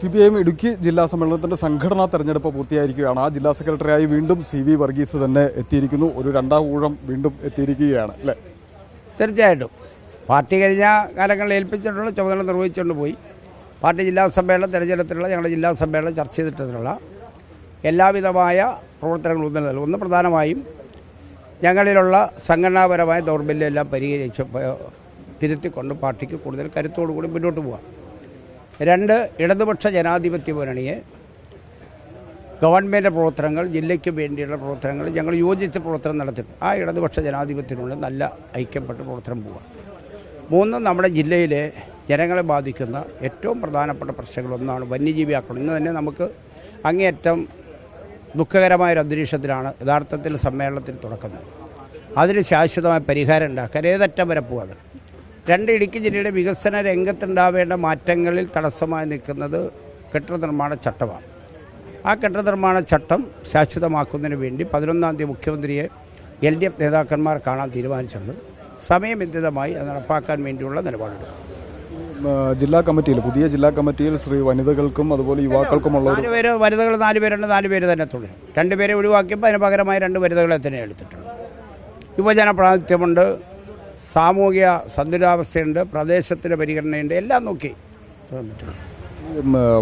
C P I M Idukki ജില്ലാ സമ്മേളനത്തിന്റെ സംഘടനാ തെരഞ്ഞെടുപ്പ് പൂർത്തിയായിരിക്കുകയാണ്. ആ ജില്ലാ സെക്രട്ടറിയായി വീണ്ടും സി വി വർഗീസ് തന്നെ എത്തിയിരിക്കുന്നു. ഒരു രണ്ടാം ഊഴം വീണ്ടും എത്തിയിരിക്കുകയാണ് അല്ലേ? തീർച്ചയായിട്ടും. പാർട്ടി കഴിഞ്ഞ കാലങ്ങളിൽ ഏൽപ്പിച്ചിട്ടുള്ള ചുമതല നിർവഹിച്ചുകൊണ്ട് പോയി. പാർട്ടി ജില്ലാ സമ്മേളനം തെരഞ്ഞെടുത്തിട്ടുള്ള ഞങ്ങളുടെ ജില്ലാ സമ്മേളനം ചർച്ച ചെയ്തിട്ടുള്ള എല്ലാവിധമായ പ്രവർത്തനങ്ങൾ നൽകും ഒന്ന് പ്രധാനമായും ഞങ്ങളിലുള്ള സംഘടനാപരമായ ദൗർബല്യം എല്ലാം പരിഹരിച്ച് തിരുത്തിക്കൊണ്ട് പാർട്ടിക്ക് കൂടുതൽ കരുത്തോടു കൂടി മുന്നോട്ട് പോകാം രണ്ട് ഇടതുപക്ഷ ജനാധിപത്യ മുന്നണിയെ ഗവൺമെന്റ് പ്രവർത്തനങ്ങൾ ജില്ലയ്ക്ക് വേണ്ടിയുള്ള പ്രവർത്തനങ്ങൾ ഞങ്ങൾ യോജിച്ച പ്രവർത്തനം നടത്തിയിട്ടുണ്ട്. ആ ഇടതുപക്ഷ ജനാധിപത്യത്തിനുള്ള നല്ല ഐക്യപ്പെട്ട പ്രവർത്തനം പോവുക. മൂന്ന് നമ്മുടെ ജില്ലയിലെ ജനങ്ങളെ ബാധിക്കുന്ന ഏറ്റവും പ്രധാനപ്പെട്ട പ്രശ്നങ്ങളൊന്നാണ് വന്യജീവി ആക്രമണം. ഇന്ന് തന്നെ നമുക്ക് അങ്ങേയറ്റം ദുഃഖകരമായൊരു അന്തരീക്ഷത്തിലാണ് യഥാർത്ഥത്തിൽ സമ്മേളനത്തിൽ തുടക്കുന്നത് അതിന് ശാശ്വതമായ പരിഹാരം ഉണ്ടാക്കാൻ ഏതറ്റം വരെ പോകാതെ രണ്ട് ഇടുക്കി ജില്ലയുടെ വികസന രംഗത്തുണ്ടാവേണ്ട മാറ്റങ്ങളിൽ തടസ്സമായി നിൽക്കുന്നത് കെട്ടിട നിർമ്മാണ ചട്ടമാണ്. ആ കെട്ടിട നിർമ്മാണ ചട്ടം ശാശ്വതമാക്കുന്നതിന് വേണ്ടി പതിനൊന്നാം തീയതി മുഖ്യമന്ത്രിയെ എൽ ഡി എഫ് നേതാക്കന്മാർ കാണാൻ തീരുമാനിച്ചിട്ടുണ്ട്. സമയബന്ധിതമായി അത് നടപ്പാക്കാൻ വേണ്ടിയുള്ള നിലപാടെടുക്കും. ജില്ലാ കമ്മിറ്റിയിൽ പുതിയ ജില്ലാ കമ്മിറ്റിയിൽ ശ്രീ വനിതകൾക്കും അതുപോലെ യുവാക്കൾക്കുമുള്ള ഒരു നാല് പേര് വനിതകൾ നാല് പേരുണ്ട് നാല് പേര് തന്നെ തുടരും രണ്ടുപേരെ ഒഴിവാക്കിയപ്പോൾ അതിന് പകരമായി രണ്ട് വനിതകളെ തന്നെ എടുത്തിട്ടുണ്ട്. യുവജന പ്രാതിനിധ്യമുണ്ട് സാമൂഹിക സന്തുലിതാവസ്ഥയുണ്ട് പ്രദേശത്തിന്റെ പരിഗണനയുണ്ട് എല്ലാം നോക്കി.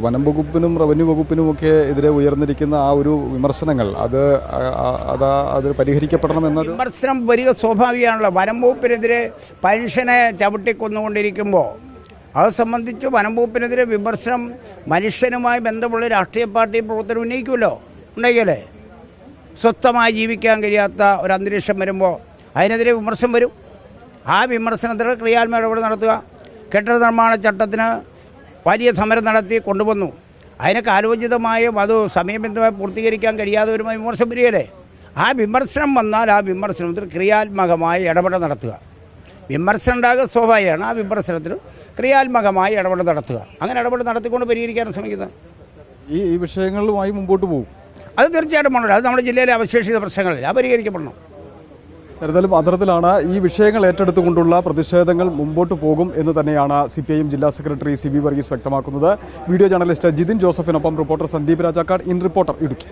വനം വകുപ്പിനും റവന്യൂ വകുപ്പിനും ഒക്കെ എതിരെ ഉയർന്നിരിക്കുന്ന ആ ഒരു വിമർശനങ്ങൾ അത് അത് അത് പരിഹരിക്കപ്പെടണം എന്ന വിമർശനം വരിക സ്വാഭാവികമാണല്ലോ. വനം വകുപ്പിനെതിരെ പെൻഷനെ ചവിട്ടിക്കൊന്നുകൊണ്ടിരിക്കുമ്പോൾ അത് സംബന്ധിച്ച് വനം വകുപ്പിനെതിരെ വിമർശനം മനുഷ്യനുമായി ബന്ധമുള്ള രാഷ്ട്രീയ പാർട്ടി പ്രവർത്തനം ഉന്നയിക്കുമല്ലോ. ഉണ്ടെങ്കിലേ സ്വസ്ഥമായി ജീവിക്കാൻ കഴിയാത്ത ഒരു അന്തരീക്ഷം വരുമ്പോൾ അതിനെതിരെ വിമർശനം വരും. ആ വിമർശനത്തിന് ക്രിയാത്മക ഇടപെടൽ നടത്തുക. കെട്ടിട നിർമ്മാണ ചട്ടത്തിന് വലിയ സമരം നടത്തി കൊണ്ടുവന്നു. അതിനൊക്കെ ആലോചിതമായും അത് സമയബന്ധമായി പൂർത്തീകരിക്കാൻ കഴിയാതെ വരുമ്പോൾ വിമർശനം വരികയല്ലേ ആ വിമർശനം വന്നാൽ ആ വിമർശനത്തിൽ ക്രിയാത്മകമായി ഇടപെടൽ നടത്തുക. വിമർശനം ഉണ്ടാകുക സ്വാഭാവികമാണ്. ആ വിമർശനത്തിൽ ക്രിയാത്മകമായി ഇടപെടൽ നടത്തുക. അങ്ങനെ ഇടപെടൽ നടത്തിക്കൊണ്ട് പരിഹരിക്കാൻ ശ്രമിക്കുന്നത്. ഈ വിഷയങ്ങളിലുമായി വിഷയങ്ങളുമായി മുമ്പോട്ട് പോകും അത് തീർച്ചയായിട്ടും പോകണം അത് നമ്മുടെ ജില്ലയിലെ അവശേഷിത പ്രശ്നങ്ങളില്ല അത് പരിഹരിക്കപ്പെടണം. എന്തായാലും അത്തരത്തിലാണ് ഈ വിഷയങ്ങൾ ഏറ്റെടുത്തുകൊണ്ടുള്ള പ്രതിഷേധങ്ങൾ മുമ്പോട്ട് പോകും എന്ന് തന്നെയാണ് സി പി ഐ എം ജില്ലാ സെക്രട്ടറി സി ബി വർഗീസ് വ്യക്തമാക്കുന്നത്. Video journalist Jithin ജോസഫിനൊപ്പം reporter Sandeep Rajakkad in reporter Idukki.